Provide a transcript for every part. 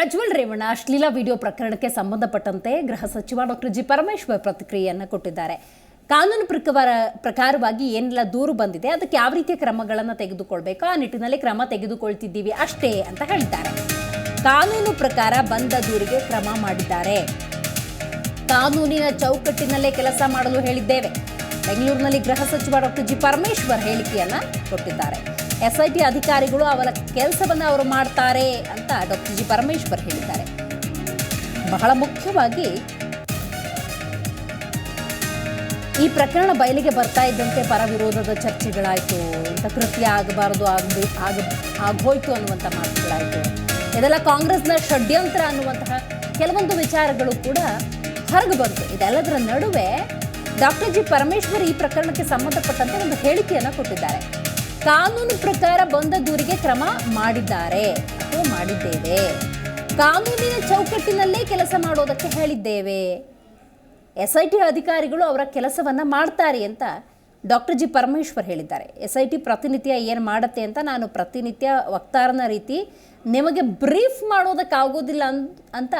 ಪ್ರಜ್ವಲ್ ರೇವಣ್ಣ ಅಶ್ಲೀಲ ವಿಡಿಯೋ ಪ್ರಕರಣಕ್ಕೆ ಸಂಬಂಧಪಟ್ಟಂತೆ ಗೃಹ ಸಚಿವ ಡಾಕ್ಟರ್ ಜಿ ಪರಮೇಶ್ವರ್ ಪ್ರತಿಕ್ರಿಯೆಯನ್ನು ಕೊಟ್ಟಿದ್ದಾರೆ. ಕಾನೂನು ಪ್ರಕಾರ ಪ್ರಕಾರವಾಗಿ ಏನೆಲ್ಲ ದೂರು ಬಂದಿದೆ, ಅದಕ್ಕೆ ಯಾವ ರೀತಿಯ ಕ್ರಮಗಳನ್ನು ತೆಗೆದುಕೊಳ್ಬೇಕು, ಆ ನಿಟ್ಟಿನಲ್ಲಿ ಕ್ರಮ ತೆಗೆದುಕೊಳ್ತಿದ್ದೀವಿ ಅಷ್ಟೇ ಅಂತ ಹೇಳಿದ್ದಾರೆ ಕಾನೂನು ಪ್ರಕಾರ ಬಂದ ದೂರಿಗೆ ಕ್ರಮ ಮಾಡಿದ್ದಾರೆ. ಕಾನೂನಿನ ಚೌಕಟ್ಟಿನಲ್ಲೇ ಕೆಲಸ ಮಾಡಲು ಹೇಳಿದ್ದೇವೆ. ಬೆಂಗಳೂರಿನಲ್ಲಿ ಗೃಹ ಸಚಿವ ಡಾಕ್ಟರ್ ಜಿ ಪರಮೇಶ್ವರ್ ಹೇಳಿಕೆಯನ್ನ ಕೊಟ್ಟಿದ್ದಾರೆ. ಎಸ್ಐಟಿ ಅಧಿಕಾರಿಗಳು ಅವರ ಕೆಲಸವನ್ನು ಅವರು ಮಾಡ್ತಾರೆ ಅಂತ ಡಾಕ್ಟರ್ ಜಿ ಪರಮೇಶ್ವರ್ ಹೇಳಿದ್ದಾರೆ. ಬಹಳ ಮುಖ್ಯವಾಗಿ ಈ ಪ್ರಕರಣ ಬಯಲಿಗೆ ಬರ್ತಾ ಇದ್ದಂತೆ ಪರ ವಿರೋಧದ ಚರ್ಚೆಗಳಾಯಿತು. ಇಂಥ ಕೃತ್ಯ ಆಗಬಾರದು ಆಗಬೇ ಆಗ, ಆಗೋಯ್ತು ಅನ್ನುವಂಥ ಮಾತುಗಳಾಯಿತು. ಇದೆಲ್ಲ ಕಾಂಗ್ರೆಸ್ನ ಷಡ್ಯಂತ್ರ ಅನ್ನುವಂತಹ ಕೆಲವೊಂದು ವಿಚಾರಗಳು ಕೂಡ ಹೊರಗೆ ಬಂತು. ಇದೆಲ್ಲದರ ನಡುವೆ ಡಾಕ್ಟರ್ ಜಿ ಪರಮೇಶ್ವರ್ ಈ ಪ್ರಕರಣಕ್ಕೆ ಸಂಬಂಧಪಟ್ಟಂತೆ ಒಂದು ಹೇಳಿಕೆಯನ್ನು ಕೊಟ್ಟಿದ್ದಾರೆ. ಕಾನೂನು ಪ್ರಕಾರ ಬಂದ ದೂರಿಗೆ ಕ್ರಮ ಮಾಡಿದ್ದಾರೆ. ಅಥವಾ ಮಾಡಿದ್ದೇವೆ. ಕಾನೂನಿನ ಚೌಕಟ್ಟಿನಲ್ಲೇ ಕೆಲಸ ಮಾಡೋದಕ್ಕೆ ಹೇಳಿದ್ದೇವೆ. ಎಸ್ ಐ ಟಿ ಅಧಿಕಾರಿಗಳು ಅವರ ಕೆಲಸವನ್ನು ಮಾಡ್ತಾರೆ ಅಂತ ಡಾಕ್ಟರ್ ಜಿ ಪರಮೇಶ್ವರ್ ಹೇಳಿದ್ದಾರೆ. ಎಸ್ ಐ ಟಿ ಪ್ರತಿನಿತ್ಯ ಏನು ಮಾಡುತ್ತೆ ಅಂತ ನಾನು ಪ್ರತಿನಿತ್ಯ ವಕ್ತಾರನ ರೀತಿ ನಿಮಗೆ ಬ್ರೀಫ್ ಮಾಡೋದಕ್ಕಾಗೋದಿಲ್ಲ ಅಂತ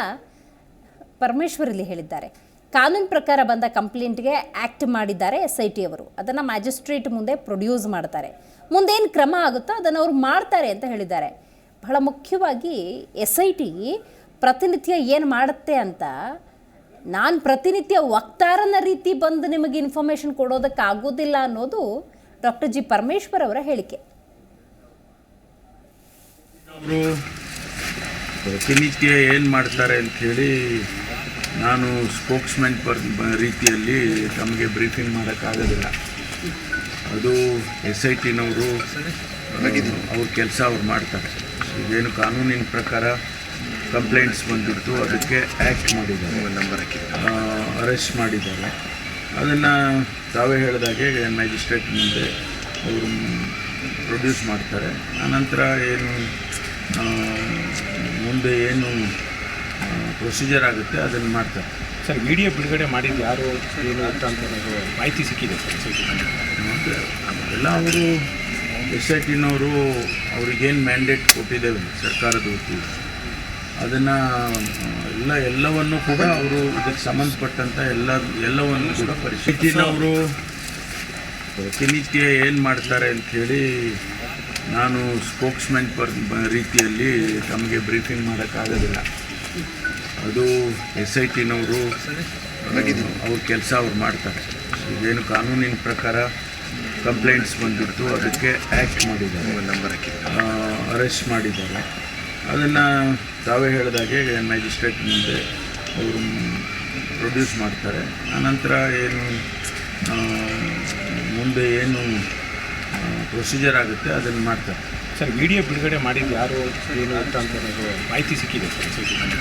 ಪರಮೇಶ್ವರ್ ಇಲ್ಲಿ ಹೇಳಿದ್ದಾರೆ. ಕಾನೂನು ಪ್ರಕಾರ ಬಂದ ಕಂಪ್ಲೇಂಟ್ಗೆ ಆ್ಯಕ್ಟ್ ಮಾಡಿದ್ದಾರೆ ಎಸ್ ಐ ಟಿ ಅವರು ಅದನ್ನು ಮ್ಯಾಜಿಸ್ಟ್ರೇಟ್ ಮುಂದೆ ಪ್ರೊಡ್ಯೂಸ್ ಮಾಡ್ತಾರೆ. ಮುಂದೇನು ಕ್ರಮ ಆಗುತ್ತೋ ಅದನ್ನು ಅವ್ರು ಮಾಡ್ತಾರೆ ಅಂತ ಹೇಳಿದ್ದಾರೆ. ಬಹಳ ಮುಖ್ಯವಾಗಿ ಎಸ್ ಐ ಟಿ ಪ್ರತಿನಿತ್ಯ ಏನು ಮಾಡುತ್ತೆ ಅಂತ ನಾನು ಪ್ರತಿನಿತ್ಯ ವಕ್ತಾರನ ರೀತಿ ಬಂದು ನಿಮಗೆ ಇನ್ಫಾರ್ಮೇಷನ್ ಕೊಡೋದಕ್ಕಾಗೋದಿಲ್ಲ ಅನ್ನೋದು ಡಾಕ್ಟರ್ ಜಿ. ಪರಮೇಶ್ವರ್ ಅವರ ಹೇಳಿಕೆ. ಪ್ರತಿನಿತ್ಯ ಏನು ಮಾಡ್ತಾರೆ ಅಂಥೇಳಿ ನಾನು ಸ್ಪೋಕ್ಸ್ಮೆನ್ ಪರ್ ರೀತಿಯಲ್ಲಿ ತಮಗೆ ಬ್ರೀಫಿಂಗ್ ಮಾಡೋಕ್ಕಾಗೋದಿಲ್ಲ. ಅದು ಎಸ್ ಐ ಟಿನವರು ಅವ್ರ ಕೆಲಸ ಅವ್ರು ಮಾಡ್ತಾರೆ. ಇದೇನು ಕಾನೂನಿನ ಪ್ರಕಾರ ಕಂಪ್ಲೇಂಟ್ಸ್ ಬಂದಿತ್ತು ಅದಕ್ಕೆ ಆ್ಯಕ್ಟ್ ಮಾಡಿದ್ದಾರೆ. ಅರೆಸ್ಟ್ ಮಾಡಿದ್ದಾರೆ. ಅದನ್ನು ತಾವೇ ಹೇಳಿದಾಗೆ ಮ್ಯಾಜಿಸ್ಟ್ರೇಟ್ ಮುಂದೆ ಅವರು ಪ್ರೊಡ್ಯೂಸ್ ಮಾಡ್ತಾರೆ. ಆನಂತರ ಏನು ಮುಂದೆ ಏನು ಪ್ರೊಸೀಜರ್ ಆಗುತ್ತೆ ಅದನ್ನು ಮಾಡ್ತಾರೆ. ಸರ್ ವಿಡಿಯೋ ಬಿಡುಗಡೆ ಮಾಡಿದ್ದು ಯಾರು ಏನು ಅಂತ ಅಂತ ನನಗೆ ಮಾಹಿತಿ ಸಿಕ್ಕಿದೆ ಸರ್. ಮತ್ತು ಎಲ್ಲ ಅವರು ಎಸ್ ಐ ಟಿನವರು ಅವ್ರಿಗೇನು ಮ್ಯಾಂಡೇಟ್ ಕೊಟ್ಟಿದ್ದೇವೆ ಸರ್ಕಾರದ ವತಿಯಿಂದ. ಅದನ್ನು ಎಲ್ಲ ಎಲ್ಲವನ್ನು ಕೂಡ ಅವರು ಇದಕ್ಕೆ ಸಂಬಂಧಪಟ್ಟಂಥ ಎಲ್ಲ ಎಲ್ಲವನ್ನು ಕೂಡ ಪರಿಶೀಲಿಸಿನವರು ಪ್ರತಿನಿತ್ಯ ಏನು ಮಾಡ್ತಾರೆ ಅಂಥೇಳಿ ನಾನು ಸ್ಪೋಕ್ಸ್ಮೆನ್ ಪರ್ ರೀತಿಯಲ್ಲಿ ತಮಗೆ ಬ್ರೀಫಿಂಗ್ ಮಾಡೋಕ್ಕಾಗೋದಿಲ್ಲ. ಅದು ಎಸ್ ಐ ಟಿನವರು ಅವ್ರ ಕೆಲಸ ಅವ್ರು ಮಾಡ್ತಾರೆ. ಇದೇನು ಕಾನೂನಿನ ಪ್ರಕಾರ ಕಂಪ್ಲೇಂಟ್ಸ್ ಬಂದಿತ್ತು ಅದಕ್ಕೆ ಆ್ಯಕ್ಟ್ ಮಾಡಿದ್ದಾರೆ. ಅರೆಸ್ಟ್ ಮಾಡಿದ್ದಾರೆ. ಅದನ್ನು ತಾವೇ ಹೇಳಿದಾಗೆ ಮ್ಯಾಜಿಸ್ಟ್ರೇಟ್ ಮುಂದೆ ಅವರು ಪ್ರೊಡ್ಯೂಸ್ ಮಾಡ್ತಾರೆ. ಆನಂತರ ಏನು ಮುಂದೆ ಏನು ಪ್ರೊಸೀಜರ್ ಆಗುತ್ತೆ ಅದನ್ನು ಮಾಡ್ತಾರೆ. ಸರ್ ವಿಡಿಯೋ ಬಿಡುಗಡೆ ಮಾಡಿದ್ದು ಯಾರು ಏನು ಅಂತ ಮಾಹಿತಿ ಸಿಕ್ಕಿದೆ ಸರ್ ಸಿಕ್ಕಿದೆ.